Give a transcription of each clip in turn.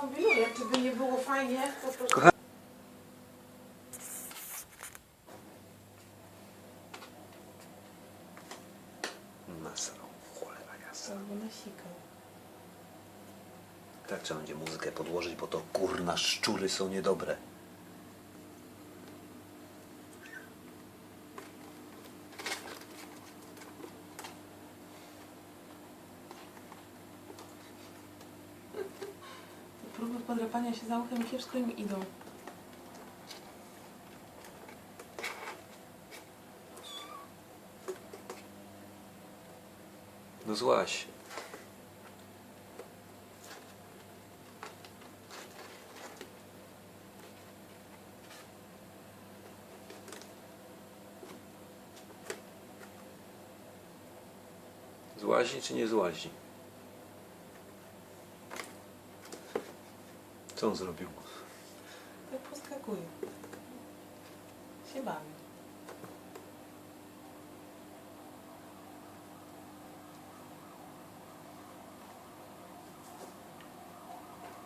kombinuję, czy by nie było fajnie po prostu... Kocha- cholera jasna. Albo nasikał. Tak trzeba będzie muzykę podłożyć, bo to kurna szczury są niedobre. Podrapania się za uchem kiepsko im idą. No złaś. Złazi czy nie złazi? Co on zrobił? Tak poskakuje. Się bawi.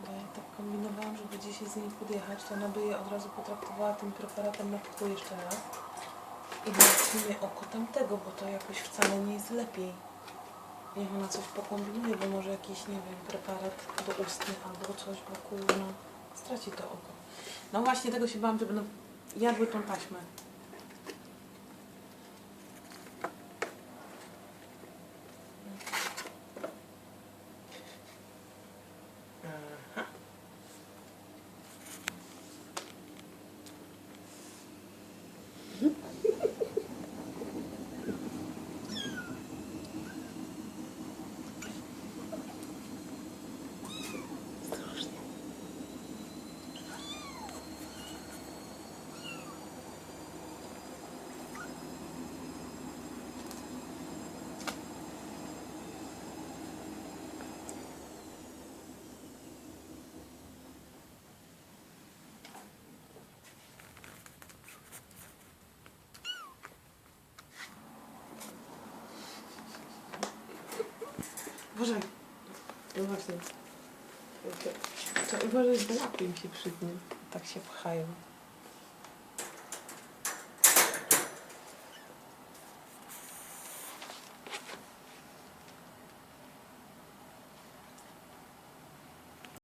Bo ja tak kombinowałam, żeby dzisiaj z niej podjechać, to ona by je od razu potraktowała tym preparatem na puchu jeszcze raz. I na oko tamtego, bo to jakoś wcale nie jest lepiej. Niech ona coś pokombinuje, bo może jakiś, nie wiem, preparat do ustny albo coś wokół, no, straci to oko. No właśnie tego się bałam, że będą jadły tą taśmę. Boże, no właśnie. Trzeba uważać, bo łapy im się przytnie. Tak się pchają.